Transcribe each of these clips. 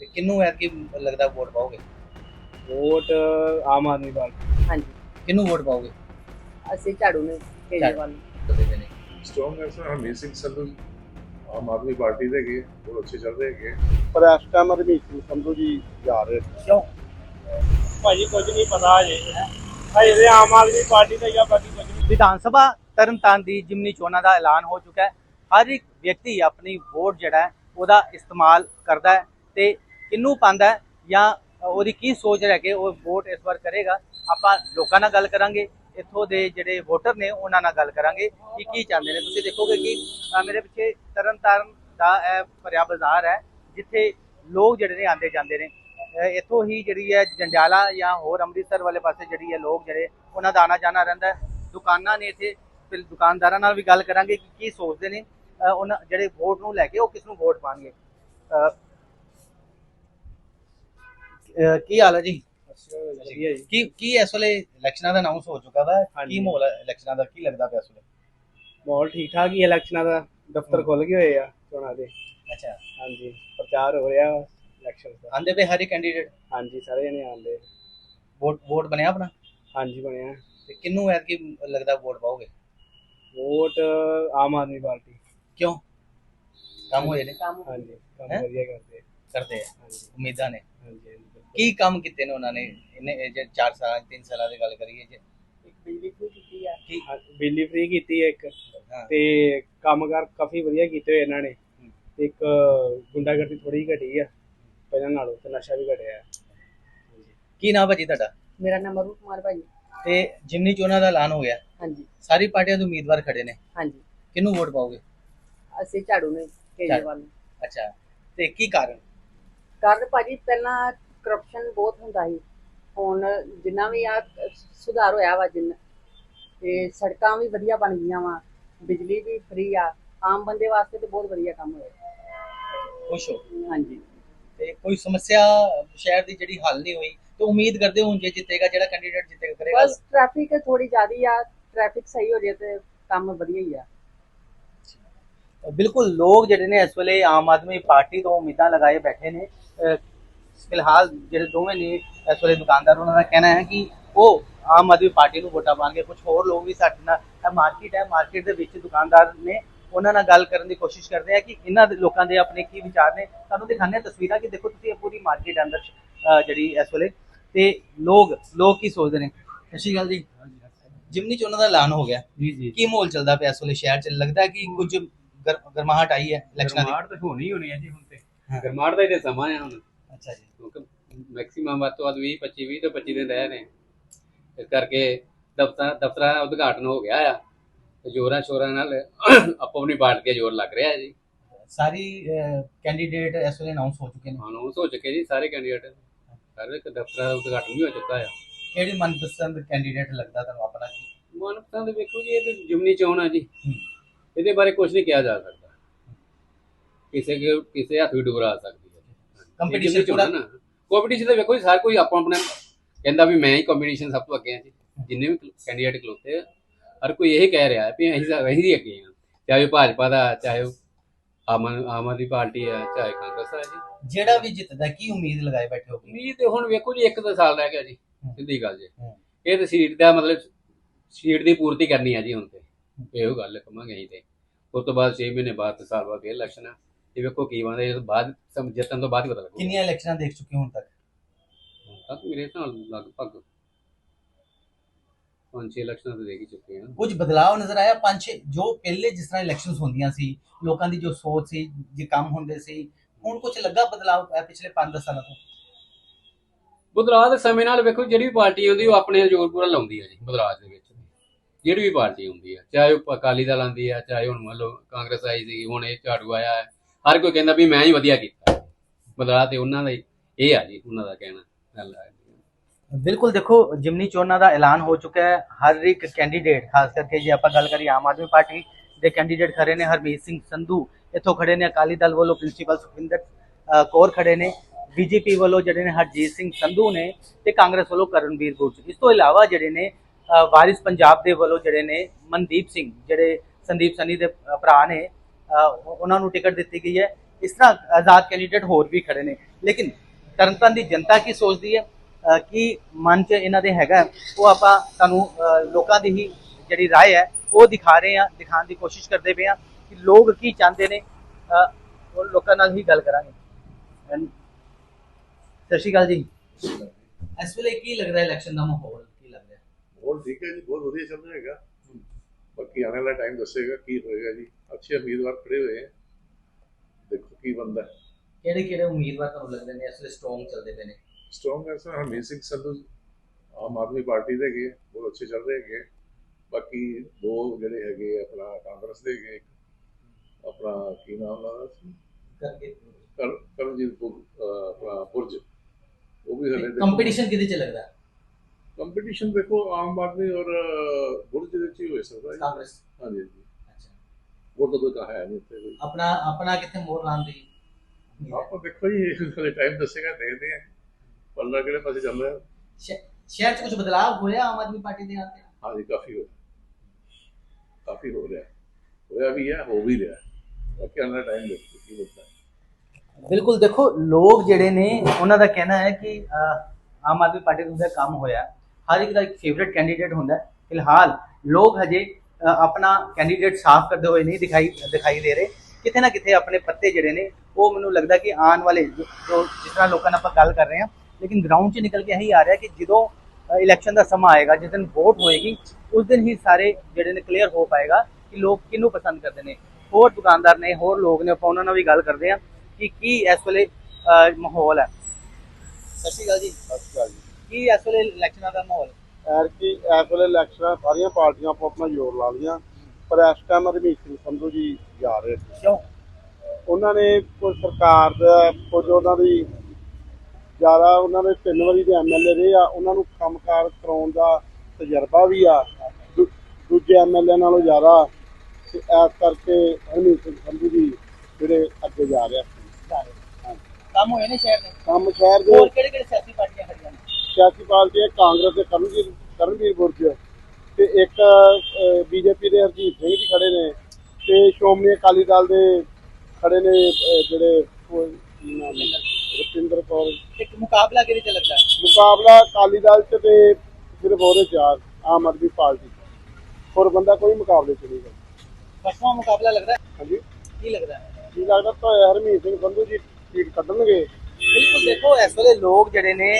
ਤੇ ਕਿਹਨੂੰ ਐਤਕੀ ਲੱਗਦਾ ਵੋਟ ਪਾਓਗੇ? Vote Aam Aadmi Party. ਹਾਂਜੀ। ਕਿਹਨੂੰ ਵੋਟ ਪਾਓਗੇ? ਅਸੀਂ ਝਾੜੂ ਨੇ ਕੇਜਰੀਵਾਲ ਨੂੰ। ਪਤਾ ਨਹੀਂ। Strong action Harmeet Singh Sandhu ji Aam Aadmi party ਦੇ ਹੈਗੇ ਬਹੁਤ ਅੱਛੇ ਚੱਲ ਰਹੇ ਹੈਗੇ। ਪਰ ਇਸ ਟਾਈਮ ਰਮੀਤ ਸਿੰਘ ਸੰਧੂ ਜੀ ਜਾ ਰਹੇ ਕਿਉਂ? ਭਾਜੀ ਕੁਝ ਨਹੀਂ ਪਤਾ ਅਜੇ ਭਾਈ ਦੇ ਆਮ ਆਦਮੀ ਪਾਰਟੀ ਦਾ ਜਾਂ ਬਾਕੀ ਕੁਝ ਨਹੀਂ। ਵਿਧਾਨ ਸਭਾ ਤਰਨਤਾਰਨ ਦੀ ਜਿਮਨੀ ਚੋਣਾਂ ਦਾ ਐਲਾਨ ਹੋ ਚੁੱਕਾ ਹੈ। ਹਰ ਇੱਕ ਵਿਅਕਤੀ ਆਪਣੀ ਵੋਟ ਜਿਹੜਾ ਹੈ ਉਹਦਾ ਇਸਤੇਮਾਲ ਕਰਦਾ ਹੈ ਤੇ ਕਿਹਨੂੰ ਪਾਉਂਦਾ ਜਾਂ ਉਹਦੀ ਕੀ ਸੋਚ ਰਹਿ ਕੇ ਉਹ ਵੋਟ ਇਸ ਵਾਰ ਕਰੇਗਾ, ਆਪਾਂ ਲੋਕਾਂ ਨਾਲ ਗੱਲ ਕਰਾਂਗੇ, ਇੱਥੋਂ ਦੇ ਜਿਹੜੇ ਵੋਟਰ ਨੇ ਉਹਨਾਂ ਨਾਲ ਗੱਲ ਕਰਾਂਗੇ, ਕਿ ਕੀ ਚਾਹੁੰਦੇ ਨੇ। ਤੁਸੀਂ ਦੇਖੋਗੇ ਕਿ ਮੇਰੇ ਪਿੱਛੇ ਤਰਨਤਾਰਨ ਦਾ ਇਹ ਭਰਿਆ ਬਾਜ਼ਾਰ ਹੈ, ਜਿੱਥੇ ਲੋਕ ਜਿਹੜੇ ਨੇ ਆਉਂਦੇ ਜਾਂਦੇ ਨੇ। ਇੱਥੋਂ ਹੀ ਜਿਹੜੀ ਹੈ ਜੰਡਿਆਲਾ ਜਾਂ ਹੋਰ ਅੰਮ੍ਰਿਤਸਰ ਵਾਲੇ ਪਾਸੇ ਜਿਹੜੀ ਹੈ ਲੋਕ ਜਿਹੜੇ, ਉਹਨਾਂ ਦਾ ਆਣਾ ਜਾਣਾ ਰਹਿੰਦਾ ਦੁਕਾਨਾਂ ਨੇ ਇੱਥੇ, ਫਿਰ ਦੁਕਾਨਦਾਰਾਂ ਨਾਲ ਵੀ ਗੱਲ ਕਰਾਂਗੇ ਕਿ ਕੀ ਸੋਚਦੇ ਨੇ ਉਹਨਾਂ ਜਿਹੜੇ ਵੋਟ ਨੂੰ ਲੈ ਕੇ ਉਹ ਕਿਸ ਨੂੰ ਵੋਟ ਪਾਣਗੇ ਕੀ ਹਾਲ ਹੈ ਜੀ? ਵਧੀਆ ਜੀ। ਕੀ ਕੀ ਇਸ ਵੇਲੇ ਇਲੈਕਸ਼ਨਾਂ ਦਾ ਅਨਾਉਂਸ ਹੋ ਚੁੱਕਾ ਵਾ? ਕੀ ਹਾਂਜੀ। ਮਾਹੌਲ ਹੈ ਇਲੈਕਸ਼ਨਾਂ ਦਾ? ਕੀ ਲੱਗਦਾ ਪਿਆ ਇਸ ਵੇਲੇ? ਮਾਹੌਲ ਠੀਕ ਠਾਕ ਹੀ ਇਲੈਕਸ਼ਨਾਂ ਦਾ। ਦਫ਼ਤਰ ਖੁੱਲ ਗਏ ਹੋਏ ਆ ਚੋਣਾਂ ਦੇ। ਅੱਛਾ। ਹਾਂਜੀ ਪ੍ਰਚਾਰ ਹੋ ਰਿਹਾ ਇਲੈਕਸ਼ਨ ਦਾ। ਆਂਦੇ ਪਏ ਹਰ ਇੱਕ ਕੈਂਡੀਡੇਟ ਹਾਂਜੀ ਸਾਰੇ ਜਣੇ ਆਉਂਦੇ। ਵੋਟ ਵੋਟ ਬਣਿਆ ਆਪਣਾ? ਹਾਂਜੀ ਬਣਿਆ। ਤੇ ਕਿਹਨੂੰ ਐਤਕੀ ਲੱਗਦਾ ਵੋਟ ਪਾਓਗੇ? Vote Aam Aadmi Party. ਕਿਉਂ? ਕੰਮ ਹੋਏ ਨੇ। ਕੰਮ ਹਾਂਜੀ ਕੰਮ ਹੈਂ? ਵਧੀਆ ਕਰਦੇ। ਕਰਦੇ ਆ। ਹਾਂਜੀ। ਉਮੀਦਾਂ ਨੇ। ਹਾਂਜੀ ਹਾਂਜੀ। ਕੀ ਕੰਮ ਕੀਤੇ ਨੇ ਉਹਨਾਂ ਨੇ? ਇਹਨੇ ਜੇ 4 ਸਾਲ 3 ਸਾਲਾਂ ਦੀ ਗੱਲ ਕਰੀਏ ਜੇ। ਇੱਕ ਬਿਜਲੀ ਫ੍ਰੀ ਕੀਤੀ ਆ? ਕੀ? ਬਿਜਲੀ ਫ੍ਰੀ ਕੀਤੀ ਹੈ ਇੱਕ। ਤੇ ਕੰਮਕਾਰ ਕਾਫੀ ਵਧੀਆ ਕੀਤੇ ਹੋਏ ਇਹਨਾਂ ਨੇ। ਇੱਕ ਗੁੰਡਾਗਰਦੀ ਥੋੜੀ ਘਟੀ ਆ। ਪਹਿਲਾਂ ਨਾਲੋਂ ਤੇ ਨਸ਼ਾ ਵੀ ਘਟਿਆ। ਹੈ। ਕੀ ਨਾਮ ਭਾਜੀ ਤੁਹਾਡਾ? ਮੇਰਾ ਨਾਮ ਅਰੂਪ ਕੁਮਾਰ ਭਾਜੀ। ਤੇ ਜਿਮਨੀ ਚੋਣਾਂ ਦਾ ਐਲਾਨ ਹੋ ਗਿਆ ਹਾਂਜੀ। ਸਾਰੀ ਪਾਰਟੀਆਂ ਦੇ ਉਮੀਦਵਾਰ ਖੜੇ ਨੇ। ਹਾਂਜੀ। ਕਿਹਨੂੰ ਵੋਟ ਪਾਓਗੇ? ਅਸੀਂ ਝਾੜੂ ਨੇ ਕੇਜਰੀਵਾਲ ਨੂੰ। ਅੱਛਾ। ਤੇ ਕੀ ਕਾਰਨ? ਕਾਰਨ ਭਾਜੀ ਪਹਿਲਾਂ ਕਰਪਸ਼ਨ ਬਹੁਤ ਹੁੰਦਾ ਸੀ। ਹੁਣ ਜਿੰਨਾ ਵੀ ਆ ਸੁਧਾਰ ਹੋਇਆ ਵਾ ਜਿੰਨਾ ਤੇ ਸੜਕਾਂ ਵੀ ਵਧੀਆ ਬਣ ਗਈਆਂ ਵਾ ਬਿਜਲੀ ਵੀ ਫ੍ਰੀ ਆ ਆਮ ਬੰਦੇ ਵਾਸਤੇ ਤੇ ਬਹੁਤ ਵਧੀਆ ਕੰਮ ਹੋਇਆ। ਖੁਸ਼ ਹੋ? ਹਾਂਜੀ। ਤੇ ਕੋਈ ਸਮੱਸਿਆ ਸ਼ਹਿਰ ਦੀ ਜਿਹੜੀ ਹੱਲ ਨਹੀਂ ਹੋਈ ਤੇ ਉਮੀਦ ਕਰਦੇ ਹੋ ਜੇ ਜਿੱਤੇਗਾ ਜਿਹੜਾ ਕੈਂਡੀਡੇਟ ਜਿੱਤੇਗਾ ਕਰੇਗਾ? ਬਸ ਟ੍ਰੈਫਿਕ ਥੋੜੀ ਜ਼ਿਆਦੀ ਆ ਟ੍ਰੈਫਿਕ ਸਹੀ ਹੋ ਜੇ ਤੇ ਕੰਮ ਵਧੀਆ ਹੀ ਆ। ਬਿਲਕੁਲ ਲੋਕ ਜਿਹੜੇ ਨੇ ਇਸ ਵੇਲੇ ਆਮ ਆਦਮੀ ਪਾਰਟੀ ਤੋਂ ਉਮੀਦਾਂ ਲਗਾਏ ਬੈਠੇ ਨੇ। ਅਹ ਫਿਲਹਾਲ ਜਿਹੜੇ ਦੋਵੇਂ ਨੇ ਇਸ ਵੇਲੇ ਦੁਕਾਨਦਾਰ ਉਹਨਾਂ ਦਾ ਕਹਿਣਾ ਹੈ ਕਿ ਉਹ ਆਮ ਆਦਮੀ ਪਾਰਟੀ ਨੂੰ ਵੋਟਾਂ ਪਾਣਗੇ। ਕੁਝ ਹੋਰ ਲੋਕ ਵੀ ਸਾਡੇ ਨਾਲ ਇਹ ਮਾਰਕੀਟ ਹੈ ਮਾਰਕੀਟ ਦੇ ਵਿੱਚ ਦੁਕਾਨਦਾਰ ਨੇ ਉਹਨਾਂ ਨਾਲ ਗੱਲ ਕਰਨ ਦੀ ਕੋਸ਼ਿਸ਼ ਕਰਦੇ ਆ ਕਿ ਇਹਨਾਂ ਦੇ ਲੋਕਾਂ ਦੇ ਆਪਣੇ ਕੀ ਵਿਚਾਰ ਨੇ। ਤੁਹਾਨੂੰ ਹਾਂ ਤਸਵੀਰਾਂ ਕਿ ਦੇਖੋ ਤੁਸੀਂ ਇਹ ਪੂਰੀ ਮਾਰਕੀਟ ਅੰਦਰ ਜਿਹੜੀ ਇਸ ਵੇਲੇ ਤੇ ਲੋਕ ਲੋਕ ਕੀ ਸੋਚਦੇ ਨੇ? ਸ਼੍ਰੀ ਅਕਾਲ ਜੀ। ਜਿਮਨੀ ਚੋਣਾਂ ਦਾ ਐਲਾਨ ਹੋ ਗਿਆ। ਜੀ ਜੀ। ਕੀ ਮਾਹੌਲ ਚੱਲਦਾ ਪਿਆ ਇਸ ਵੇਲੇ ਸ਼ਹਿਰ ਚ? ਲੱਗਦਾ ਕਿ ਕੁਝ ਗਰ- ਗਰਮਾਹਟ ਆਈ ਹੈ ਇਲੈਕਸ਼ਨਾਂ ਦੀ? ਗਰਮਾੜ ਤਾਂ ਹੋਣੀ ਹੋਣੀ ਹੈ ਜੀ ਹੁਣ ਤੇ। ਗਰਮਾੜ ਦਾ ਹੀ ਸਮਾਂ ਹੈ ਹੁਣ। ਅੱਛਾ ਜੀ। ਕਿਉਂਕਿ ਮੈਕਸਿਮਮ ਵੱਧ ਤੋਂ ਵੱਧ 20 25 20 ਤੋਂ 25 ਦਿਨ ਰਹੇ ਨੇ। ਇਸ ਕਰਕੇ ਦਫ਼ਤਰ ਦਫ਼ਤਰਾਂ ਦਾ ਉਦਘਾਟਨ ਹੋ ਗਿਆ ਆ। ਤੇ ਜੋਰਾਂ ਸ਼ੋਰਾਂ ਨਾਲ ਆਪੋ ਆਪਣੀ ਪਾਰਟੀ ਦਾ ਜ਼ੋਰ ਲੱਗ ਰਿਹਾ ਜੀ। ਸਾਰੀ ਕੈਂਡੀਡੇਟ ਇਸ ਵੇਲੇ ਅਨਾਉਂਸ ਹੋ ਚੁੱਕੇ ਨੇ? ਅਨਾਉਂਸ ਹੋ ਚੁੱਕੇ ਜੀ ਸਾਰੇ ਕੈਂਡੀਡੇਟ ਸਾਰੇ ਦਫ਼ਤਰਾਂ ਦਾ ਉਦਘਾਟਨ ਵੀ ਹੋ ਚੁੱਕਾ ਆ। ਕਿਹੜੀ ਮਨਪਸੰਦ ਕੈਂਡੀਡੇਟ ਲੱਗਦਾ ਤੁਹਾਨੂੰ ਆਪਣਾ ਮਨਪਸੰਦ ਵੇਖੋ ਜੀ ਇਹ ਤੇ ਜਿਮਨੀ ਚੋਣ ਆ ਜੀ। ਇਹਦੇ ਬਾਰੇ ਕੁਝ ਨਹੀਂ ਕਿਹਾ ਜਾ ਸਕਦਾ। ਕਿਸੇ ਕਿਸੇ ਹੱਥ ਵੀ ਡੁਬਰਾ ਸਕਦੀ। ਕੰਪੀਟੀਸ਼ਨ ਪੂਰਾ ਨਾ ਕੰਪੀਟੀਸ਼ਨ ਤਾਂ ਵੇਖੋ ਜੀ ਸਾਰ ਕੋਈ ਆਪੋ ਆਪਣਾ ਕਹਿੰਦਾ ਵੀ ਮੈਂ ਹੀ ਕੰਪੀਟੀਸ਼ਨ ਸਭ ਤੋਂ ਅੱਗੇ ਹਾਂ ਜੀ। ਜਿੰਨੇ ਵੀ ਕੈਂਡੀਡੇਟ ਖਲੋਤੇ ਆ, ਹਰ ਕੋਈ ਇਹ ਕਹਿ ਰਿਹਾ ਹੈ ਵੀ ਅਸੀਂ ਅਸੀਂ ਹੀ ਅੱਗੇ ਹਾਂ। ਚਾਹੇ ਭਾਜਪਾ ਦਾ ਚਾਹੇ ਆਮ ਆਮ ਆਦਮੀ ਪਾਰਟੀ ਆ ਚਾਹੇ ਕਾਂਗਰਸ ਆ ਜੀ। ਜਿਹੜਾ ਵੀ ਜਿੱਤਦਾ ਕੀ ਉਮੀਦ ਲਗਾਏ ਬੈਠੇ ਹੋ? ਨਹੀਂ ਤੇ ਹੁਣ ਵੇਖੋ ਜੀ ਇੱਕ ਤਾਂ ਸਾਲ ਰਹਿ ਗਿਆ ਜੀ ਸਿੱਧੀ ਗੱਲ ਜੀ। ਇਹ ਤਾਂ ਸੀਟ ਦਾ ਮਤਲਬ ਸੀਟ ਦੀ ਪੂਰਤੀ ਕਰਨੀ ਆ ਜੀ ਹੁਣ ਤੇ। ਇਹੋ ਗੱਲ ਕਹਾਂਗੇ ਅਸੀਂ ਤੇ। ਉਸ ਤੋਂ ਬਾਅਦ 6 ਮਹੀਨੇ ਬਾਅਦ ਸਾਲ ਬਾਅਦ ਫੇਰ ਇਲੈਕਸ਼ਨ ਆ। ਇਹ ਵੇਖੋ ਕੀ ਬਣਦਾ ਇਹ ਤੋਂ ਬਾਅਦ ਸਮ ਜਿੱਤਣ ਤੋਂ ਬਾਅਦ ਹੀ ਪਤਾ ਲੱਗੂ ਕਿੰਨੀਆਂ ਇਲੈਕਸ਼ਨਾਂ ਦੇਖ ਚੁੱਕੇ ਹੋ ਹੁਣ ਤੱਕ? ਤੱਕ ਮੇਰੇ ਨਾਲ ਲਗਭਗ ਪੰਜ ਛੇ ਇਲੈਕਸ਼ਨਾਂ ਤਾਂ ਦੇਖ ਹੀ ਚੁੱਕੇ ਹਾਂ ਕੁਝ ਬਦਲਾਅ ਨਜ਼ਰ ਆਇਆ ਪੰਜ ਛੇ ਜੋ ਪਹਿਲੇ ਜਿਸ ਤਰ੍ਹਾਂ ਇਲੈਕਸ਼ਨਸ ਹੁੰਦੀਆਂ ਸੀ ਲੋਕਾਂ ਦੀ ਜੋ ਸੋਚ ਸੀ ਜੇ ਕੰਮ ਹੁੰਦੇ ਸੀ ਹੁਣ ਕੁਝ ਲੱਗਾ ਬਦਲਾਅ ਪਿਛਲੇ 5-10 ਸਾਲਾਂ ਤੋਂ? ਬਦਲਾਅ ਦੇ ਸਮੇਂ ਨਾਲ ਵੇਖੋ ਜਿਹੜੀ ਵੀ ਪਾਰਟੀ ਆਉਂਦੀ ਉਹ ਆਪਣੇ ਜ਼ੋਰ ਪੂਰਾ ਲਾਉਂਦੀ ਹੈ ਜੀ ਬਦਲਾਅ ਦੇ ਵਿੱਚ। ਜਿਹੜੀ ਵੀ ਪਾਰਟੀ ਹੁੰਦੀ ਹੈ ਚਾਹੇ ਉਹ ਅਕਾਲੀ ਦਲ ਆਉਂਦੀ ਹੈ ਚਾਹੇ ਹੁਣ ਮੰਨ ਲਓ ਕਾਂਗਰਸ ਆਈ ਸੀ ਹੁਣ ਇਹ ਝਾੜੂ ਆਇਆ ਹੈ। ਹਰ ਕੋਈ ਕਹਿੰਦਾ ਵੀ ਮੈਂ ਹੀ ਵਧੀਆ ਕੀਤਾ। ਬਦਲਾਅ ਤੇ ਉਹਨਾਂ ਦਾ ਇਹ ਆ ਜੀ, ਉਹਨਾਂ ਦਾ ਕਹਿਣਾ, ਗੱਲ ਹੈ ਬਿਲਕੁਲ ਦੇਖੋ, ਜਿਮਨੀ ਚੋਣਾਂ ਦਾ ਐਲਾਨ ਹੋ ਚੁੱਕਾ ਹੈ, ਹਰ ਇੱਕ ਕੈਂਡੀਡੇਟ ਖਾਸ ਕਰਕੇ ਜੇ ਆਪਾਂ ਗੱਲ ਕਰੀਏ ਆਮ ਆਦਮੀ ਪਾਰਟੀ ਦੇ ਕੈਂਡੀਡੇਟ ਖੜੇ ਨੇ, ਹਰਮੀਤ ਸਿੰਘ ਸੰਧੂ, ਇੱਥੋਂ ਖੜੇ ਨੇ ਅਕਾਲੀ ਦਲ ਵੱਲੋਂ ਪ੍ਰਿੰਸੀਪਲ ਸੁਖਿੰਦਰ ਕੌਰ ਖੜੇ ਨੇ ਬੀਜੇਪੀ ਵੱਲੋਂ ਜਿਹੜੇ ਨੇ ਹਰਜੀਤ ਸਿੰਘ ਸੰਧੂ ਨੇ ਤੇ ਕਾਂਗਰਸ ਵੱਲੋਂ ਕਰਨਵੀਰ ਗੁਰਜ ਇਸ ਤੋਂ ਇਲਾਵਾ ਜਿਹੜੇ ਨੇ ਵਾਰਿਸ ਪੰਜਾਬ ਦੇ ਵੱਲੋਂ ਜਿਹੜੇ ਨੇ ਮਨਦੀਪ ਸਿੰਘ, ਜਿਹੜੇ ਸੰਦੀਪ ਸਨੀ ਦੇ ਭਰਾ ਨੇ ਉਹਨਾਂ ਨੂੰ ਟਿਕਟ ਦਿੱਤੀ ਗਈ ਹੈ। ਇਸ ਤਰ੍ਹਾਂ ਆਜ਼ਾਦ ਕੈਂਡੀਡੇਟ ਹੋਰ ਵੀ ਖੜੇ ਨੇ। ਲੇਕਿਨ ਤਰਨਤਾਰਨ ਦੀ ਜਨਤਾ ਕੀ ਸੋਚਦੀ ਹੈ? ਕੀ ਮਨ 'ਚ ਇਹਨਾਂ ਦੇ ਹੈਗਾ? ਉਹ ਆਪਾਂ ਤੁਹਾਨੂੰ ਲੋਕਾਂ ਦੀ ਹੀ ਜਿਹੜੀ ਰਾਏ ਹੈ ਉਹ ਦਿਖਾ ਰਹੇ ਆ ਦਿਖਾਉਣ ਦੀ ਕੋਸ਼ਿਸ਼ ਕਰਦੇ ਪਏ ਆ ਕਿ ਲੋਕ ਕੀ ਚਾਹੁੰਦੇ ਨੇ। ਉਹ ਲੋਕਾਂ ਨਾਲ ਹੀ ਗੱਲ ਕਰਾਂਗੇ। ਸਤਿ ਸ਼੍ਰੀ ਅਕਾਲ ਜੀ। ਇਸ ਵੇਲੇ ਕੀ ਲੱਗਦਾ ਇਲੈਕਸ਼ਨ ਦਾ ਮਾਹੌਲ? ਕੀ ਲੱਗ ਰਿਹਾ ਹੋਰ ਠੀਕ ਹੈ ਜੀ ਬਹੁਤ ਵਧੀਆ ਚੱਲ ਰਿਹਾ ਹੈਗਾ। ਬਾਕੀ ਆਉਣ ਵਾਲਾ ਟਾਈਮ ਦੱਸੇਗਾ ਕੀ ਹੋਏਗਾ ਜੀ। ਅੱਛੇ ਉਮੀਦਵਾਰ ਖੜੇ ਹੋਏ ਦੇਖੋ ਕੀ ਬੰਦਾ ਕਿਹੜੇ ਕਿਹੜੇ ਉਮੀਦਵਾਰ ਤੁਹਾਨੂੰ ਲੱਗਦੇ ਨੇ? ਇਸ ਵੇਲੇ ਸਟਰੋਂਗ ਚੱਲਦੇ ਪਏ ਨੇ। ਸਟਰੋਂਗ ਐਸਾ ਹਰਮੀਤ ਸਿੰਘ ਸੰਧੂ। ਆਮ ਆਦਮੀ ਪਾਰਟੀ ਦੇ ਹੈਗੇ ਬਹੁਤ ਅੱਛੇ ਚੱਲ ਰਹੇ ਹੈਗੇ ਬਾਕੀ ਦੋ ਜਿਹੜੇ ਹੈਗੇ ਆਪਣਾ ਕਾਂਗਰਸ ਦੇ ਹੈਗੇ ਆਪਣਾ ਕੀ ਨਾਮ ਦਾ ਸੀ ਕਰਕੇ ਕਰ ਕਰਮਜੀਤ ਆਪਣਾ ਪੁਰਜ। ਉਹ ਵੀ ਹਲੇ ਕੰਪੀਟੀਸ਼ਨ ਕਿਹਦੇ ਚ ਲੱਗਦਾ? ਕੰਪੀਟੀਸ਼ਨ ਦੇਖੋ ਆਮ ਆਦਮੀ ਔਰ ਪੁਰਜ ਦੇ ਵਿੱਚ ਹੀ ਹੋ ਸਕਦਾ ਹੈ ਕਾਂਗਰਸ। ਹਾਂਜੀ ਜੀ ਅੱਛਾ। ਉਹ ਤਾਂ ਕੋਈ ਤਾਂ ਹੈ ਨਹੀਂ ਉੱਥੇ ਕੋਈ। ਆਪਣਾ ਆਪਣਾ ਕਿੱਥੇ ਮੋੜ ਲਾਉਣ ਦੀ ਉਮੀਦ ਹੈ? ਆਪਾਂ ਦੇਖੋ ਜੀ ਹਲੇ ਟਾਈਮ ਦੱਸੇਗਾ ਦੇਖਦੇ ਹਾਂ। ਪੱਲਾ ਕਿਹੜੇ ਪਾਸੇ ਚੱਲ ਰਿਹਾ? ਸ਼ਹਿ- ਸ਼ਹਿਰ 'ਚ ਕੁਝ ਬਦਲਾਅ ਹੋਇਆ ਆਮ ਆਦਮੀ ਪਾਰਟੀ ਦੇ ਆਤੇ ਹਾਂਜੀ ਕਾਫੀ ਹੋ ਕਾਫੀ ਹੋ ਰਿਹਾ। ਹੋਇਆ ਵੀ ਹੈ ਹੋ ਵੀ ਰਿਹਾ। ਬਾਕੀ ਆਉਣ ਦਾ ਟਾਈਮ ਦੇਖੋ ਕੀ ਹੁੰਦਾ। ਬਿਲਕੁਲ ਦੇਖੋ ਲੋਕ ਜਿਹੜੇ ਨੇ ਉਹਨਾਂ ਦਾ ਕਹਿਣਾ ਹੈ ਕਿ ਆਮ ਆਦਮੀ ਪਾਰਟੀ ਦਾ ਕੰਮ ਹੋਇਆ। ਹਰ ਇੱਕ ਦਾ ਇੱਕ ਫੇਵਰਿਟ ਕੈਂਡੀਡੇਟ ਹੁੰਦਾ ਹੈ। ਫਿਲਹਾਲ ਲੋਕ ਹਜੇ ਆਪਣਾ ਕੈਂਡੀਡੇਟ ਸਾਫ਼ ਕਰਦੇ ਹੋਏ ਨਹੀਂ ਦਿਖਾਈ ਦਿਖਾਈ ਦੇ ਰਹੇ। ਕਿਤੇ ਨਾ ਕਿਤੇ ਆਪਣੇ ਪੱਤੇ ਜਿਹੜੇ ਨੇ, ਉਹ ਮੈਨੂੰ ਲੱਗਦਾ ਕਿ ਆਉਣ ਵਾਲੇ ਜੋ ਜਿਸ ਤਰ੍ਹਾਂ ਲੋਕਾਂ ਨਾਲ ਆਪਾਂ ਗੱਲ ਕਰ ਰਹੇ ਹਾਂ, ਲੇਕਿਨ ਗਰਾਊਂਡ 'ਚ ਨਿਕਲ ਕੇ ਇਹੀ ਆ ਰਿਹਾ ਕਿ ਜਦੋਂ ਇਲੈਕਸ਼ਨ ਦਾ ਸਮਾਂ ਆਏਗਾ, ਜਿਸ ਦਿਨ ਵੋਟ ਹੋਏਗੀ, ਉਸ ਦਿਨ ਹੀ ਸਾਰੇ ਜਿਹੜੇ ਨੇ ਕਲੀਅਰ ਹੋ ਪਾਏਗਾ ਕਿ ਲੋਕ ਕਿਹਨੂੰ ਪਸੰਦ ਕਰਦੇ ਨੇ। ਹੋਰ ਦੁਕਾਨਦਾਰ ਨੇ, ਹੋਰ ਲੋਕ ਨੇ, ਆਪਾਂ ਉਹਨਾਂ ਨਾਲ ਵੀ ਗੱਲ ਕਰਦੇ ਹਾਂ ਕਿ ਕੀ ਇਸ ਵੇਲੇ ਮਾਹੌਲ ਹੈ। ਸਤਿ ਸ਼੍ਰੀ ਅਕਾਲ ਜੀ। ਸਤਿ ਸ਼੍ਰੀ ਅਕਾਲ ਜੀ। ਕੀ ਇਸ ਵੇਲੇ ਇਲੈਕਸ਼ਨਾਂ ਦਾ ਮਾਹੌਲ? ਐਰਕੀ ਇਸ ਵੇਲੇ ਇਲੈਕਸ਼ਨਾਂ ਸਾਰੀਆਂ ਪਾਰਟੀਆਂ ਆਪੋ ਆਪਣਾ ਜ਼ੋਰ ਲਾ ਲਈਆਂ ਪਰ ਇਸ ਟਾਈਮ ਰਮੀਤ ਸਿੰਘ ਸੰਧੂ ਜੀ ਜਾ ਰਹੇ ਨੇ। ਕਿਉਂ? ਉਹਨਾਂ ਨੇ ਕੋਈ ਸਰਕਾਰ ਦਾ ਕੁਝ ਉਹਨਾਂ ਦੀ ਜ਼ਿਆਦਾ ਉਹਨਾਂ ਦੇ ਤਿੰਨ ਵਾਰੀ ਦੇ ਐਮਐਲਏ ਰਹੇ ਆ ਉਹਨਾਂ ਨੂੰ ਕੰਮਕਾਰ ਕਰਾਉਣ ਦਾ ਤਜਰਬਾ ਵੀ ਆ। ਦੂਜੇ ਐਮਐਲਏ ਨਾਲੋਂ ਜ਼ਿਆਦਾ ਤੇ ਇਸ ਕਰਕੇ ਹਰਮੀਤ ਸਿੰਘ ਸੰਧੂ ਜੀ ਜਿਹੜੇ ਅੱਗੇ ਜਾ ਰਹੇ ਆ। ਕੰਮ ਹੋਏ ਨੇ ਸ਼ਹਿਰ ਦੇ? ਕੰਮ ਸ਼ਹਿਰ ਦੇ ਹੋਰ ਕਿਹੜੇ ਕਿਹੜੇ ਖੜੀਆਂ ਨੇ ਸਿਆਸੀ ਪਾਰਟੀ ਹੈ ਕਾਂਗਰਸ ਦੇ ਕਰਨਵੀਰ ਕਰਨਵੀਰ ਬੁਰਜ ਤੇ ਇੱਕ ਬੀਜੇਪੀ ਦੇ ਹਰਜੀਤ ਸਿੰਘ ਜੀ ਖੜੇ ਨੇ ਤੇ ਸ਼੍ਰੋਮਣੀ ਅਕਾਲੀ ਦਲ ਦੇ ਖੜੇ ਨੇ ਜਿਹੜੇ ਨਾਮ ਰੁਪਿੰਦਰ ਕੌਰ ਇੱਕ ਮੁਕਾਬਲਾ ਕਿਹਦੇ ਚ ਲੱਗਦਾ? ਮੁਕਾਬਲਾ ਅਕਾਲੀ ਦਲ ਚ ਤੇ ਸਿਰਫ ਉਹਦੇ ਚਾਰ ਆਮ ਆਦਮੀ ਪਾਰਟੀ। ਹੋਰ ਬੰਦਾ ਕੋਈ ਮੁਕਾਬਲੇ ਚ ਨਹੀਂ ਹੈ ਫਸਵਾਂ ਮੁਕਾਬਲਾ ਲੱਗਦਾ ਹੈ? ਹਾਂਜੀ ਕੀ ਲੱਗਦਾ ਹੈ? ਕੀ ਲੱਗਦਾ ਤਾਂ ਹਰਮੀਤ ਸਿੰਘ ਸੰਧੂ ਜੀ ਸੀਟ ਕੱਢਣਗੇ ਬਿਲਕੁਲ ਦੇਖੋ ਇਸ ਵੇਲੇ ਲੋਕ ਜਿਹੜੇ ਨੇ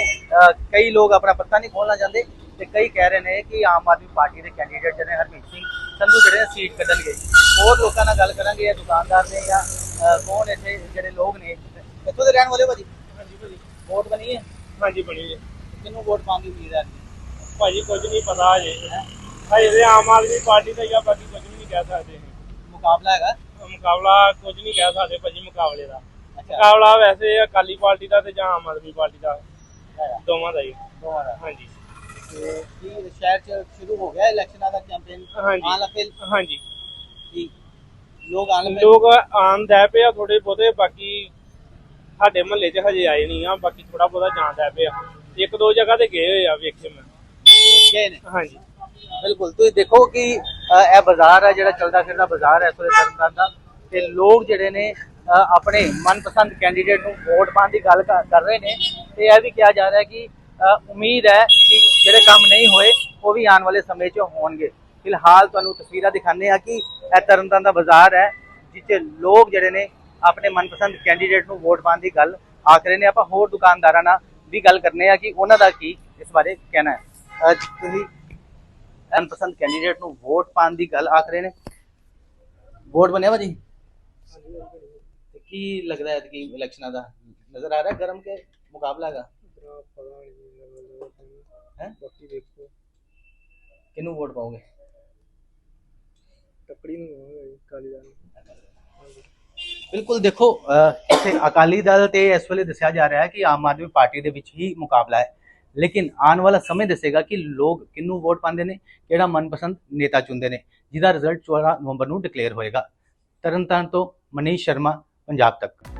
ਕਈ ਲੋਕ ਆਪਣਾ ਪੱਤਾ ਨਹੀਂ ਖੋਲਣਾ ਚਾਹੁੰਦੇ ਤੇ ਕਈ ਕਹਿ ਰਹੇ ਨੇ ਕਿ ਆਮ ਆਦਮੀ ਪਾਰਟੀ ਦੇ ਕੈਂਡੀਡੇਟ ਜਿਹੜੇ ਹਰਮੀਤ ਸਿੰਘ ਸੰਧੂ ਜਿਹੜੇ ਸੀਟ ਕੱਢਣਗੇ ਹੋਰ ਲੋਕਾਂ ਨਾਲ ਗੱਲ ਕਰਾਂਗੇ ਜਾਂ ਦੁਕਾਨਦਾਰ ਨੇ ਜਾਂ ਕੌਣ ਇੱਥੇ ਜਿਹੜੇ ਲੋਕ ਨੇ? ਇੱਥੋਂ ਦੇ ਰਹਿਣ ਵਾਲੇ ਭਾਜੀ? ਹਾਂਜੀ ਭਾਜੀ। ਵੋਟ ਬਣੀ ਹੈ? ਹਾਂਜੀ ਬਣੀ ਹੈ ਕਿਹਨੂੰ ਵੋਟ ਪਾਉਣ ਦੀ ਉਮੀਦ ਹੈ? ਭਾਜੀ ਕੁਝ ਨਹੀਂ ਪਤਾ ਹਜੇ ਹਜੇ ਤੇ ਆਮ ਆਦਮੀ ਪਾਰਟੀ ਦਾ ਆ ਬਾਕੀ ਕੁਝ ਵੀ ਨਹੀਂ ਕਹਿ ਸਕਦੇ। ਮੁਕਾਬਲਾ ਹੈਗਾ? ਮੁਕਾਬਲਾ ਕੁਝ ਨਹੀਂ ਕਹਿ ਸਕਦੇ ਭਾਜੀ ਮੁਕਾਬਲੇ ਦਾ। ਮੁਕਾਬਲਾ ਵੈਸੇ ਅਕਾਲੀ ਪਾਰਟੀ ਦਾ ਤੇ ਜਾਂ ਆਮ ਆਦਮੀ ਪਾਰਟੀ ਦਾ ਦੋਵਾਂ ਦਾ ਹੀ। ਦੋਵਾਂ ਦਾ। ਹਾਂਜੀ। ਤੇ ਕੀ ਸ਼ਹਿਰ ਚ ਸ਼ੁਰੂ ਹੋ ਗਿਆ ਇਲੈਕਸ਼ਨਾਂ ਦਾ ਕੈਂਪੇਨ ਹਾਂਜੀ। ਆਣ ਲੱਗੇ? ਹਾਂਜੀ। ਕੀ ਲੋਕ ਲੱਗੇ? ਲੋਕ ਆਂਦਾ ਪਏ ਆ ਥੋੜੇ ਬਹੁਤੇ ਬਾਕੀ ਸਾਡੇ ਮਹੱਲੇ 'ਚ ਹਜੇ ਆਏ ਨਹੀਂ ਆ ਬਾਕੀ ਥੋੜਾ ਬਹੁਤਾ ਪਿਆ ਇੱਕ ਦੋ ਜਗ੍ਹਾ ਤੇ ਗਏ ਹੋਏ ਆ ਵੇਖੇ ਮੈਂ। ਗਏ ਨੇ? ਹਾਂਜੀ। ਬਿਲਕੁਲ। ਤੁਸੀਂ ਦੇਖੋ ਕਿ ਇਹ ਬਾਜ਼ਾਰ ਹੈ ਜਿਹੜਾ ਚਲਦਾ ਫਿਰਦਾ ਬਾਜ਼ਾਰ ਹੈ ਸੋਰੇ ਤਰਨਤਾਰਨ ਦਾ। ਤੇ ਲੋਕ ਜਿਹੜੇ ਨੇ ਆਪਣੇ ਮਨਪਸੰਦ ਕੈਂਡੀਡੇਟ ਨੂੰ ਵੋਟ ਪਾਉਣ ਦੀ ਗੱਲ ਕਰ ਰਹੇ ਨੇ। ਤੇ ਇਹ ਵੀ ਕਿਹਾ ਜਾ ਰਿਹਾ ਕਿ ਉਮੀਦ ਹੈ ਕਿ ਜਿਹੜੇ ਕੰਮ ਨਹੀਂ ਹੋਏ ਉਹ ਵੀ ਆਉਣ ਵਾਲੇ ਸਮੇਂ 'ਚ ਹੋਣਗੇ। ਫਿਲਹਾਲ ਤੁਹਾਨੂੰ ਤਸਵੀਰਾਂ ਦਿਖਾਉਂਦੇ ਆ ਕਿ ਇਹ ਤਰਨਤਾਰਨ ਦਾ ਬਾਜ਼ਾਰ ਹੈ ਜਿੱਥੇ ਲੋਕ ਜਿਹੜੇ ਨੇ ਆਪਣੇ ਮਨਪਸੰਦ ਕੈਂਡੀਡੇਟ ਨੂੰ ਵੋਟ ਪਾਉਣ ਦੀ ਗੱਲ ਆਖ ਰਹੇ ਨੇ। ਆਪਾਂ ਹੋਰ ਦੁਕਾਨਦਾਰਾਂ ਨਾਲ ਵੀ ਗੱਲ ਕਰਨੇ ਆ ਕਿ ਉਹਨਾਂ ਦਾ ਕੀ ਇਸ ਬਾਰੇ ਕਹਿਣਾ ਹੈ। ਅ, ਤੁਸੀਂ ਮਨਪਸੰਦ ਕੈਂਡੀਡੇਟ ਨੂੰ ਵੋਟ ਪਾਉਣ ਦੀ ਗੱਲ ਆਖ ਰਹੇ ਨੇ। ਵੋਟ ਬਣਿਆ ਭਾਜੀ? ਤੇ ਕੀ ਲੱਗਦਾ ਹੈ ਕਿ ਇਲੈਕਸ਼ਨਾਂ ਦਾ? ਨਜ਼ਰ ਆ ਰਿਹਾ ਗਰਮ ਕੇ ਮੁਕਾਬਲਾ ਹੈਗਾ? ਹੈ? ਬਾਕੀ ਦੇਖੋ। ਕਿਹਨੂੰ ਵੋਟ ਪਾਓਗੇ? ਟੱਕੜੀ ਨੂੰ ਕਾਲੀ ਦਾ ਬਿਲਕੁਲ ਦੇਖੋ ਇੱਥੇ ਅਕਾਲੀ ਦਲ ਤੇ ਇਸ ਵੇਲੇ ਦੱਸਿਆ ਜਾ ਰਿਹਾ ਹੈ ਕਿ ਆਮ ਆਦਮੀ ਪਾਰਟੀ ਦੇ ਵਿੱਚ ਹੀ ਮੁਕਾਬਲਾ ਹੈ। ਲੇਕਿਨ ਆਉਣ ਵਾਲਾ ਸਮੇਂ ਦੱਸੇਗਾ ਕਿ ਲੋਕ ਕਿਹਨੂੰ ਵੋਟ ਪਾਉਂਦੇ ਨੇ ਕਿਹੜਾ ਮਨਪਸੰਦ ਨੇਤਾ ਚੁਣਦੇ ਨੇ ਜਿਹਦਾ ਰਿਜ਼ਲਟ 14 ਨਵੰਬਰ ਨੂੰ ਡਿਕਲੇਅਰ ਹੋਏਗਾ। ਤਰਨਤਾਰਨ ਤੋਂ ਮਨੀਸ਼ ਸ਼ਰਮਾ ਪੰਜਾਬ ਤੱਕ।